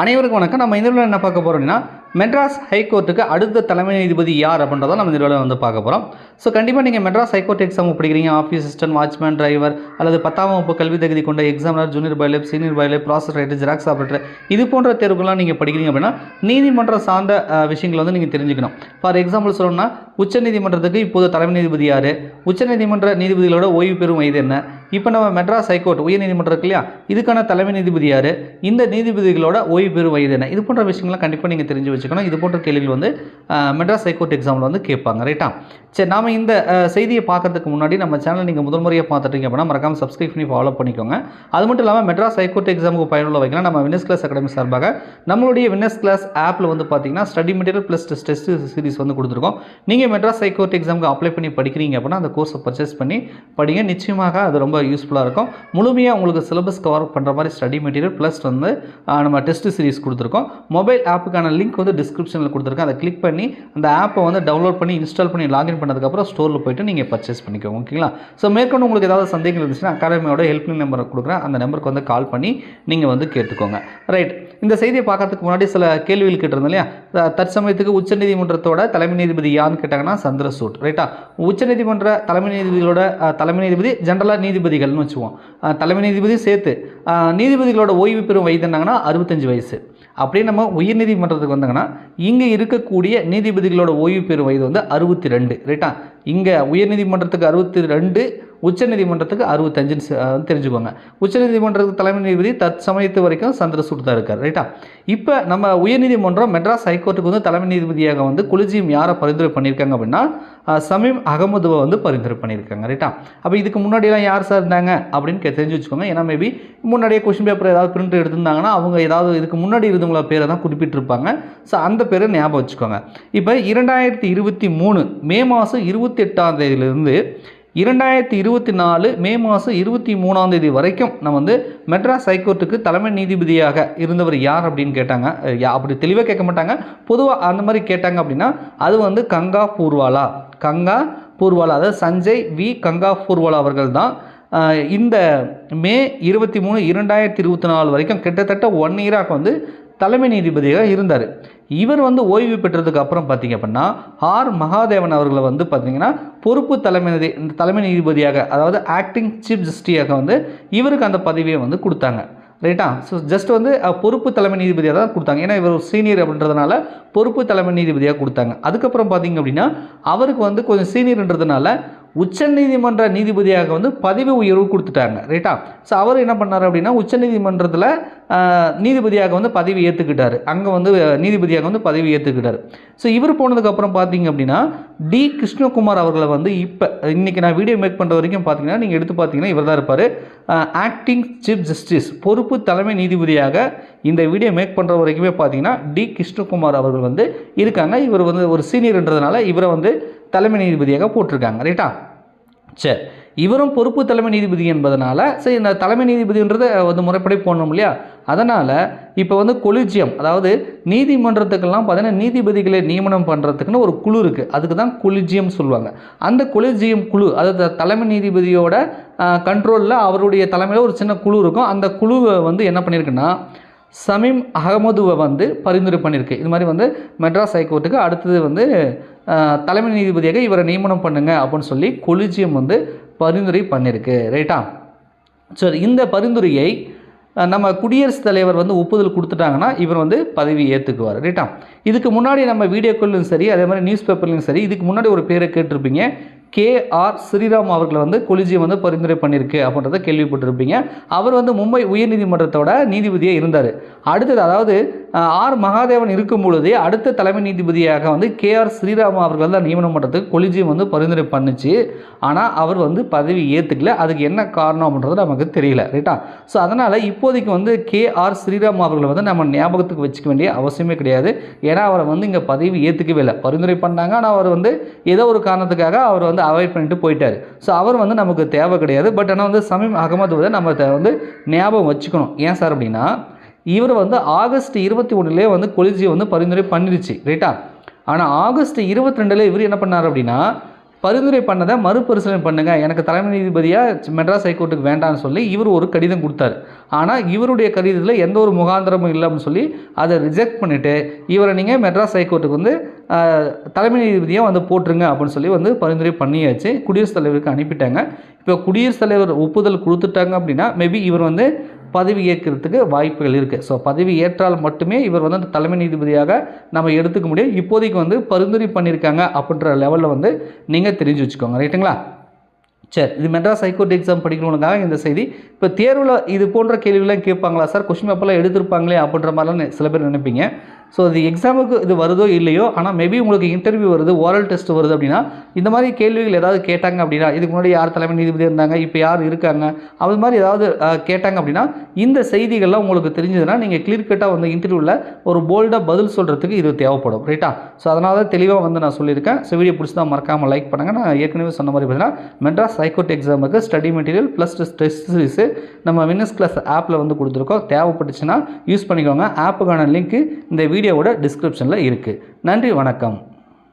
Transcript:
அனைவருக்கும் வணக்கம். நம்ம இந்த என்ன பார்க்க போகிறோம் மெட்ராஸ் ஹைகோர்ட்டுக்கு அடுத்த தலைமை நீதிபதி யார் அப்படின்றத நம்ம இந்த வீடியோவில் வந்து பார்க்க போகிறோம் ஸோ கண்டிப்பாக நீங்கள் மெட்ராஸ் ஹைகோர்ட் எக்ஸாம் படிக்கிறீங்க. ஆஃபீஸ் அசிஸ்டன்ட் வாட்ச்மேன் டிரைவர் அல்லது பத்தாம் வகுப்பு கல்வி தகுதி கொண்ட examiner junior bailiff senior bailiff process writer xerox operator இது போன்ற தேர்வுகள்லாம் நீங்கள் படிக்கிறீங்க அப்படின்னா நீதிமன்றம் சார்ந்த விஷயங்களை வந்து நீங்கள் தெரிஞ்சுக்கணும். ஃபார் எக்ஸாம்பிள் சொல்லணும்னா உச்சநீதிமன்றத்துக்கு இப்போது தலைமை நீதிபதி யார்? உச்சநீதிமன்ற நீதிபதிகளோட ஓய்வு பெறும் வயது என்ன? இப்போ நம்ம மெட்ராஸ் ஹைகோர்ட் உயர்நீதிமன்றம் இருக்கு இல்லையா? இதுக்கான தலைமை நீதிபதி யார்? இந்த நீதிபதிகளோட ஓய்வு பெறும் வயது என்ன? இது போன்ற விஷயங்கள்லாம் கண்டிப்பாக நீங்கள் தெரிஞ்சு வச்சுக்கணும். இது போன்ற கேள்விகள் வந்து மெட்ராஸ் ஹைகோர்ட் எக்ஸாமில் வந்து கேட்பாங்க. ரைட்டா சரி நாம இந்த செய்தியை பார்க்கறதுக்கு முன்னாடி நம்ம சேனல் நீங்கள் முதல் முறையாக பார்த்துட்டீங்க அப்படின்னா மறக்காம சப்ஸ்கிரைப் பண்ணி ஃபாலோ பண்ணிக்கோங்க. அது மட்டும் இல்லாமல் மெட்ராஸ் ஹைகோர்ட் எக்ஸாமுக்கு பயனுள்ள வைக்கலாம் நம்ம வினஸ் கிளாஸ் அகாடமி சார்பாக நம்மளுடைய வினஸ் கிளாஸ் ஆப்பில் வந்து பார்த்தீங்கன்னா study material plus test series வந்து கொடுத்துருக்கோம். நீங்கள் மெட்ராஸ் ஹைகோர்ட் எக்ஸாமுக்கு அப்ளை பண்ணி படிக்கிறீங்க அப்படின்னா அந்த கோர்ஸை பர்ச்சேஸ் பண்ணி படிங்க. நிச்சயமாக அது ரொம்ப யூஸ்ஃபுல்லாக இருக்கும். முழுமையாக உங்களுக்கு சிலபஸ் கவர் பண்ணுற மாதிரி ஸ்டடி மெட்டீரியல் ப்ளஸ் வந்து நம்ம டெஸ்ட் சீரிஸ் கொடுத்துருக்கோம். மொபைல் ஆப்புக்கான லிங்க் வந்து டிஸ்கிரிப்ஷனில் கொடுத்துருக்கேன். அதை கிளிக் பண்ணி அந்த ஆப்பை வந்து டவுன்லோட் பண்ணி இன்ஸ்டால் பண்ணி லாகின் பண்ணதுக்கப்புறம் ஸ்டோரில் போயிட்டு நீங்கள் பர்ச்சேஸ் பண்ணிக்கோங்க. ஓகேங்களா ஸோ மேற்கொண்டு உங்களுக்கு ஏதாவது சந்தேகம் இருந்துச்சுன்னா அகாடமியோட ஹெல்ப்லைன் நம்பர் கொடுக்குறேன். அந்த நம்பருக்கு வந்து கால் பண்ணி நீங்கள் வந்து கேட்டுக்கோங்க. ரைட் இந்த செய்தியை பார்க்கறதுக்கு முன்னாடி சில கேள்விகள் கேட்டிருந்தோம் இல்லையா? தற்சமயத்துக்கு உச்சநீதிமன்றத்தோட தலைமை நீதிபதி யாருன்னு கேட்டாங்கன்னா சந்திரசூட். ரைட்டா உச்சநீதிமன்ற தலைமை நீதிபதிகளோட தலைமை நீதிபதி ஜென்ரலாக நீதிபதிகள்னு வச்சுக்குவோம். தலைமை நீதிபதி சேர்த்து நீதிபதிகளோட ஓய்வு பெறும் வயது என்னங்கன்னா அறுபத்தஞ்சு வயசு. அப்படியே நம்ம உயர்நீதிமன்றத்துக்கு வந்தாங்கன்னா இங்கே இருக்கக்கூடிய நீதிபதிகளோட ஓய்வு பெறும் வயது வந்து அறுபத்தி ரெண்டு ரைட்டா இங்கே உயர்நீதிமன்றத்துக்கு அறுபத்தி ரெண்டு உச்சநீதிமன்றத்துக்கு அறுபத்தஞ்சுன்னு செ- தெரிஞ்சுக்கோங்க. உச்சநீதிமன்றத்துக்கு தலைமை நீதிபதி தற்சமயத்து வரைக்கும் சந்திரசூட் தான் இருக்கார் ரைட்டா இப்போ நம்ம உயர்நீதிமன்றம் மெட்ராஸ் ஹைகோர்ட்டுக்கு வந்து தலைமை நீதிபதியாக வந்து குலிஜியம் யாரை பரிந்துரை பண்ணியிருக்காங்க அப்படின்னா சமீம் அகமதுவை வந்து பரிந்துரை பண்ணியிருக்காங்க ரைட்டா அப்போ இதுக்கு முன்னாடியெல்லாம் யார் சார் இருந்தாங்க? அப்படின்னு கே- தெரிஞ்சு வச்சுக்கோங்க. ஏன்னா மேபி முன்னாடியே கொஷின் பேப்பர் ஏதாவது பிரிண்ட் எடுத்திருந்தாங்கன்னா அவங்க ஏதாவது இதுக்கு முன்னாடி இருந்தவங்கள பேரை தான் குறிப்பிட்டிருப்பாங்க. ஸோ அந்த பேரை ஞாபகம் வச்சுக்கோங்க. இப்போ இரண்டாயிரத்தி இருபத்தி மூணு மே மாதம் இருபத்தி எட்டாம் தேதியிலிருந்து இரண்டாயிரத்தி இருபத்தி நாலு மே மாதம் இருபத்தி மூணாம் தேதி வரைக்கும் நம்ம வந்து மெட்ராஸ் ஹைகோர்ட்டுக்கு தலைமை நீதிபதியாக இருந்தவர் யார் அப்படின்னு கேட்டாங்க. யா- அப்படி தெளிவாக கேட்க மாட்டாங்க. பொதுவாக அந்த மாதிரி கேட்டாங்க அப்படின்னா அது வந்து கங்கா பூர்வாலா. கங்கா பூர்வாலா அதாவது சஞ்சய் வி. கங்கா பூர்வாலா அவர்கள் தான். இந்த மே இருபத்தி மூணு இரண்டாயிரத்தி இருபத்தி நாலு வரைக்கும் கிட்டத்தட்ட ஒன் இயராக வந்து தலைமை நீதிபதியாக இருந்தார். இவர் வந்து ஓய்வு பெற்றதுக்கு அப்புறம் பார்த்தீங்க அப்படின்னா ஆர். மகாதேவன் அவர்களை வந்து பார்த்தீங்கன்னா பொறுப்பு தலைமை நீதி தலைமை நீதிபதியாக அதாவது ஆக்டிங் சீஃப் ஜஸ்டியாக வந்து இவருக்கு அந்த பதவியை வந்து கொடுத்தாங்க. ரைட்டா ஸோ ஜஸ்ட் வந்து பொறுப்பு தலைமை நீதிபதியாக தான் கொடுத்தாங்க. ஏன்னா இவர் சீனியர் அப்படின்றதுனால பொறுப்பு தலைமை நீதிபதியாக கொடுத்தாங்க. அதுக்கப்புறம் பார்த்தீங்க அப்படின்னா அவருக்கு வந்து கொஞ்சம் சீனியர்ன்றதுனால உச்சநீதிமன்ற நீதிபதியாக வந்து பதவி உயர்வு கொடுத்துட்டாங்க ரைட்டா? ஸோ அவர் என்ன பண்ணார் அப்படின்னா உச்சநீதிமன்றத்தில் நீதிபதியாக வந்து பதவி ஏற்றுக்கிட்டார் அங்கே வந்து நீதிபதியாக வந்து பதவி ஏற்றுக்கிட்டார் ஸோ இவர் போனதுக்கப்புறம் பார்த்தீங்க அப்படின்னா டி கிருஷ்ணகுமார் அவர்களை வந்து இப்போ இன்றைக்கி நான் வீடியோ மேக் பண்ணுற வரைக்கும் பார்த்தீங்கன்னா நீங்கள் எடுத்து பார்த்தீங்கன்னா இவர் தான் இருப்பார் ஆக்டிங் சீஃப் ஜஸ்டிஸ் பொறுப்பு தலைமை நீதிபதியாக இந்த வீடியோ மேக் பண்ணுற வரைக்குமே பார்த்தீங்கன்னா டி கிருஷ்ணகுமார் அவர்கள் வந்து இருக்காங்க. இவர் வந்து ஒரு சீனியர்ன்றதுனால இவரை வந்து தலைமை நீதிபதியாக போட்டிருக்காங்க ரைட்டா சரி. இவரும் பொறுப்பு தலைமை நீதிபதி என்பதனால சரி இந்த தலைமை நீதிபதின்றதை வந்து முறைப்படி போடணும் இல்லையா? அதனால் இப்போ வந்து கொலிஜியம் அதாவது நீதிமன்றத்துக்கெல்லாம் பார்த்தீங்கன்னா நீதிபதிகளை நியமனம் பண்ணுறதுக்குன்னு ஒரு குழு இருக்குது அதுக்கு தான் கொலிஜியம் சொல்லுவாங்க. அந்த கொலிஜியம் குழு அதாவது தலைமை நீதிபதியோட கண்ட்ரோலில் அவருடைய தலைமையில் ஒரு சின்ன குழு இருக்கும். அந்த குழுவை வந்து என்ன பண்ணியிருக்குன்னா சமீம் அகமதுவை வந்து பரிந்துரை பண்ணியிருக்கு இது மாதிரி வந்து மெட்ராஸ் ஹைகோர்ட்டுக்கு அடுத்தது வந்து தலைமை நீதிபதியாக இவரை நியமனம் பண்ணுங்க அப்படின்னு சொல்லி கொலிஜியம் வந்து பரிந்துரை பண்ணியிருக்கு ரைட்டா சரி இந்த பரிந்துரையை நம்ம குடியரசுத் தலைவர் வந்து ஒப்புதல் கொடுத்துட்டாங்கன்னா இவர் வந்து பதவி ஏற்றுக்குவார் ரைட்டா இதுக்கு முன்னாடி நம்ம வீடியோக்கள்லையும் சரி அதே மாதிரி நியூஸ் பேப்பர்லையும் சரி இதுக்கு முன்னாடி ஒரு பேரை கேட்டிருப்பீங்க. கே ஆர் ஸ்ரீராம் அவர்களை வந்து கொலிஜியம் வந்து பரிந்துரை பண்ணியிருக்கு அப்படின்றத கேள்விப்பட்டிருப்பீங்க. அவர் வந்து மும்பை உயர்நீதிமன்றத்தோட நீதிபதியாக இருந்தார். அடுத்தது அதாவது ஆர் மகாதேவன் இருக்கும் பொழுதே அடுத்த தலைமை நீதிபதியாக வந்து கே ஆர் ஸ்ரீராம் அவர்கள் தான் நியமனம் பண்ணுறதுக்கு கொலிஜியம் வந்து பரிந்துரை பண்ணுச்சு. ஆனால் அவர் வந்து பதவி ஏற்றுக்கல அதுக்கு என்ன காரணம் அப்படின்றது நமக்கு தெரியல ரைட்டா? ஸோ அதனால் இப்போதைக்கு வந்து கே ஆர் ஸ்ரீராம் அவர்களை வந்து நம்ம ஞாபகத்துக்கு வச்சுக்க வேண்டிய அவசியமே கிடையாது. ஏன்னா அவரை வந்து இங்கே பதவி ஏற்றுக்கவே இல்லை. பரிந்துரை பண்ணாங்க. ஆனால் அவர் வந்து ஏதோ ஒரு காரணத்துக்காக அவர் வந்து அவாய்ட் பண்ணிட்டு போயிட்டார். ஸோ அவர் வந்து நமக்கு தேவை கிடையாது. பட் ஆனால் வந்து சமீம் அகமது வந்து நம்ம வந்து ஞாபகம் வச்சுக்கணும். ஏன் சார் அப்படின்னா இவர் வந்து ஆகஸ்ட் இருபத்தி ஒன்றுலேயே வந்து கொலிஜியை வந்து பரிந்துரை பண்ணிடுச்சு ரைட்டா ஆனால் ஆகஸ்ட் இருபத்தி ரெண்டில் இவர் என்ன பண்ணார் அப்படின்னா பரிந்துரை பண்ணதை மறுபரிசீலனை பண்ணுங்கள் எனக்கு தலைமை நீதிபதியாக மெட்ராஸ் ஹைகோர்ட்டுக்கு வேண்டாம்னு சொல்லி இவர் ஒரு கடிதம் கொடுத்தாரு. ஆனால் இவருடைய கடிதத்தில் எந்த ஒரு முகாந்திரமும் இல்லை அப்படின்னு சொல்லி அதை ரிஜெக்ட் பண்ணிவிட்டு இவரை நீங்கள் மெட்ராஸ் ஹைகோர்ட்டுக்கு வந்து தலைமை நீதிபதியாக வந்து போட்டுருங்க அப்படின்னு சொல்லி வந்து பரிந்துரை பண்ணியாச்சு குடியரசுத் தலைவருக்கு அனுப்பிட்டாங்க. இப்போ குடியரசுத் தலைவர் ஒப்புதல் கொடுத்துட்டாங்க அப்படின்னா மேபி இவர் வந்து பதவி ஏற்கிறதுக்கு வாய்ப்புகள் இருக்குது ஸோ பதவி ஏற்றால் மட்டுமே இவர் வந்து அந்த தலைமை நீதிபதியாக நம்ம எடுத்துக்க முடியும். இப்போதைக்கு வந்து பரிந்துரை பண்ணியிருக்காங்க அப்படின்ற லெவலில் வந்து நீங்கள் தெரிஞ்சு வச்சுக்கோங்க. ரைட்டுங்களா சரி இது மெட்ராஸ் ஹைகோர்ட் எக்ஸாம் படிக்கிறவங்களுக்காக இந்த செய்தி. இப்போ தேர்வில் இது போன்ற கேள்விலாம் கேட்பாங்களா சார்? கொஸ்டின் பேப்பர்லாம் எடுத்திருப்பாங்களே அப்படின்ற மாதிரிலாம் சில பேர் நினைப்பீங்க. ஸோ இது எக்ஸாமுக்கு இது வருதோ இல்லையோ ஆனால் மேபி உங்களுக்கு இன்டர்வியூ வருது ஓரல் டெஸ்ட் வருது அப்படின்னா இந்த மாதிரி கேள்விகள் ஏதாவது கேட்டாங்க அப்படின்னா இதுக்கு முன்னாடி யார் தலைமை நீதிபதி இருந்தாங்க இப்போ யார் இருக்காங்க அது மாதிரி ஏதாவது கேட்டாங்க அப்படின்னா இந்த செய்திகள்லாம் உங்களுக்கு தெரிஞ்சதுன்னா நீங்கள் கிளியர் கட்டாக வந்து இன்டர்வியூவில் ஒரு போல்டாக பதில் சொல்கிறதுக்கு இது தேவைப்படும் ரைட்டா ஸோ அதனால தான் தெளிவாக வந்து நான் சொல்லியிருக்கேன். ஸோ வீடியோ தான் மறக்காமல் லைக் பண்ணுங்கள் நான் ஏற்கனவே சொன்ன மாதிரி பார்த்தீங்கன்னா மெட்ராஸ் சைக்கோட் எக்ஸாமுக்கு study material plus test series நம்ம வின்னஸ் கிளாஸ் ஆப்பில் வந்து கொடுத்துருக்கோம். தேவைப்பட்டுச்சுன்னா யூஸ் பண்ணிக்கோங்க. ஆப்புக்கான லிங்க்கு இந்த வீடியோவோட டிஸ்கிரிப்ஷனில் இருக்குது நன்றி வணக்கம்.